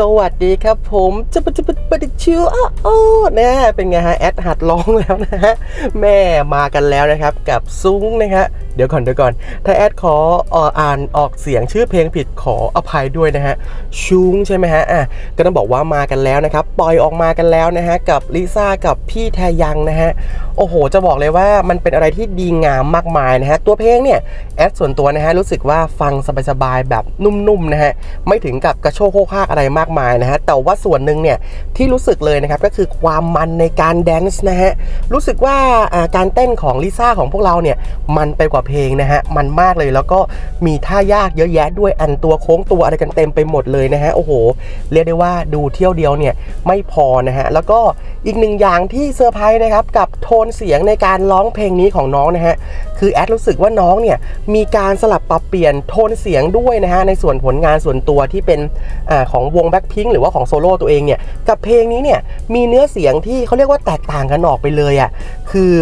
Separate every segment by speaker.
Speaker 1: สวัสดีครับผมจะปะจะปะปะดิชิวอ้ออ้อนะเป็นไงฮะ แอดหัดร้องแล้วนะฮะ แม่มากันแล้วนะครับ กับซุ้งนะฮะ เดี๋ยวก่อนเดี๋ยวก่อน ถ้าแอดขออ่านออกเสียงชื่อเพลงผิดขออภัยด้วยนะฮะชุงใช่ไหมฮะอะก็ต้องบอกว่ามากันแล้วนะครับปล่อยออกมากันแล้วนะฮะกับลิซ่ากับพี่แทยังนะฮะโอ้โห จะบอกเลยว่ามันเป็นอะไรที่ดีงามมากมายนะฮะตัวเพลงเนี่ยแอดส่วนตัวนะฮะรู้สึกว่าฟังสบายๆแบบนุ่มๆนะฮะไม่ถึงกับกระโชกโคกคากอะไรมากมายนะฮะแต่ว่าส่วนหนึ่งเนี่ยที่รู้สึกเลยนะครับก็คือความมันในการแดนซ์นะฮะรู้สึกว่าการเต้นของลิซ่าของพวกเราเนี่ยมันไปกว่าเพลงนะฮะมันมากเลยแล้วก็มีท่ายากเยอะแยะด้วยอันตัวโค้งตัวอะไรกันเต็มไปหมดเลยนะฮะโอ้โห เรียกได้ว่าดูเที่ยวเดียวเนี่ยไม่พอนะฮะแล้วก็อีกหนึ่งอย่างที่เซอร์ไพรส์นะครับกับโทนเสียงในการร้องเพลงนี้ของน้องนะฮะคือแอดรู้สึกว่าน้องเนี่ยมีการสลับปรับเปลี่ยนโทนเสียงด้วยนะฮะในส่วนผลงานส่วนตัวที่เป็นอของวงแบ็คพิงหรือว่าของโซโล่ตัวเองเนี่ยกับเพลงนี้เนี่ยมีเนื้อเสียงที่เขาเรียกว่าแตกต่างกันออกไปเลยอะ่ะคือ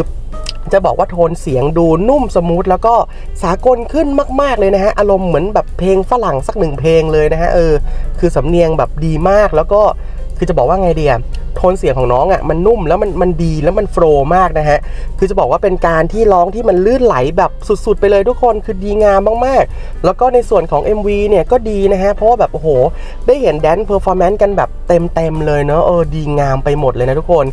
Speaker 1: จะบอกว่าโทนเสียงดูนุ่มสมูทแล้วก็สากลขึ้นมาก ๆเลยนะฮะ อารมณ์เหมือนแบบเพลงฝรั่งสักหนึ่งเพลงเลยนะฮะเออคือสำเนียงแบบดีมากแล้วก็คือจะบอกว่าไงเดีย โทนเสียงของน้องอะ่ะมันนุ่มแล้วมันมันดีแล้วมันโฟล์มากนะฮะคือจะบอกว่าเป็นการที่ร้องที่มันลื่นไหลแบบสุดๆ ไปเลยทุกคนคือดีงามมากๆ แล้วก็ในส่วนของ MV เนี่ยก็ดีนะฮะเพราะว่าแบบโอ้โห ได้เห็นแดนเพอร์ฟอร์แมนซ์กันแบบเต็มๆเลยเนาะเออดีงามไปหมดเลยนะทุกคน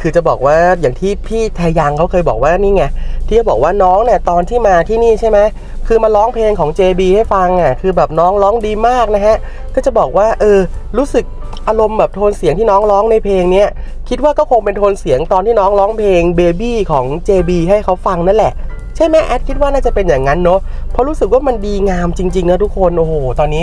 Speaker 1: คือจะบอกว่าอย่างที่พี่ไทยังเขาเคยบอกว่านี่ไงที่บอกว่าน้องเนี่ยตอนที่มาที่นี่ใช่ไหมคือมาร้องเพลงของ JB ให้ฟังอะคือแบบน้องร้องดีมากนะฮะก็จะบอกว่าเออรู้สึก อารมณ์แบบโทนเสียงที่น้องร้องในเพลงเนี้ยคิดว่าก็คงเป็นโทนเสียงตอนที่น้องร้องเพลง Baby ของ JB ให้เขาฟังนั่นแหละ ใช่ไหมแอดคิดว่าน่าจะเป็นอย่างนั้นเนาะเพราะรู้สึกว่ามันดีงามจริง ๆ นะทุกคนโอ้โหตอนนี้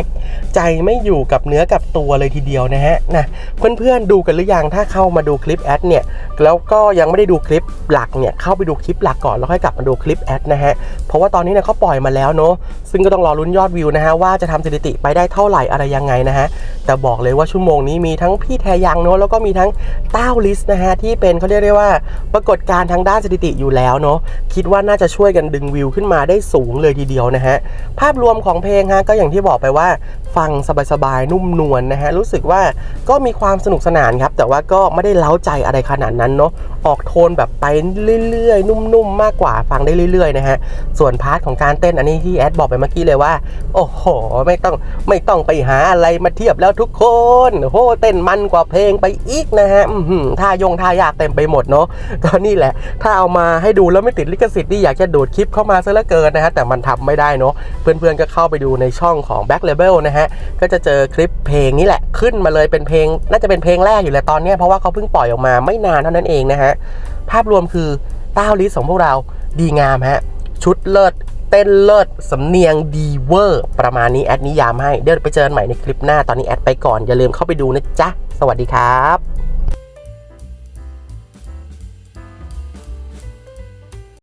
Speaker 1: ใจไม่อยู่กับเนื้อกับตัวเลยทีเดียวนะฮะนะเพื่อนๆดูกันหรือยังถ้าเข้ามาดูคลิปแอดเนี่ยแล้วก็ยังไม่ได้ดูคลิปหลักเนี่ยเข้าไปดูคลิปหลักก่อนแล้วค่อยกลับมาดูคลิปแอดนะฮะเพราะว่าตอนนี้เนี่ยเขาปล่อยมาแล้วเนาะซึ่งก็ต้องรอลุ้นยอดวิวนะฮะว่าจะทำสถิติไปได้เท่าไหร่อะไรยังไงนะฮะแต่บอกเลยว่าชั่วโมงนี้มีทั้งพี่แทยังเนาะแล้วก็มีทั้งเต้าลิสนะฮะที่เป็นเขาเรียกได้ว่าปรากฏการณ์ทางด้านสถิติอยู่แล้วเนาะคิดว่าน่าจะช่วยวยกันดึงวิวขึ้นมาได้สูงเลยทีเดียวนะฮะ ภาพรวมของเพลงฮะก็อย่างที่บอกไปว่าฟังสบายๆ นุ่มนวลนะฮะ รู้สึกว่าก็มีความสนุกสนานครับ แต่ว่าก็ไม่ได้เล้าใจอะไรขนาดนั้นเนาะออกโทนแบบไปเรื่อยๆ นุ่มๆ มากกว่าฟังได้เรื่อยๆนะฮะ ส่วนพาร์ทของการเต้นอันนี้ที่แอดบอกไปเมื่อกี้เลยว่า โอ้โห ไม่ต้องไม่ต้องไปหาอะไรมาเทียบแล้วทุกคนโอ้โหเต้นมันกว่าเพลงไปอีกนะฮะท่ายงท่ายากเต็มไปหมดเนาะก็นี่แหละ ถ้าเอามาให้ดูแล้วไม่ติดลิขสิทธิ์นี่อยากจะดูดคลิปเข้ามาซะเหลือเกินนะฮะแต่มันทำไม่ได้เนาะเพื่อนๆก็เข้าไปดูในช่องของ Back Label นะฮะก็จะเจอคลิปเพลงนี้แหละขึ้นมาเลยเป็นเพลง น่าจะเป็นเพลงแรกอยู่แล้วตอนนี้เพราะว่าเขาเพิ่งปล่อยออกมาไม่นานเท่านั้นเองนะฮะภาพรวมคือต้าวลิสของพวกเราดีงามฮะชุดเลิศเต้นเลิศสำเนียงดีเวอร์ ประมาณนี้แอดนิยามให้ เดี๋ยวไปเจอกันใหม่ในคลิปหน้าตอนนี้แอดไปก่อน อย่าลืมเข้าไปดูนะจ๊ะ สวัสดีครับ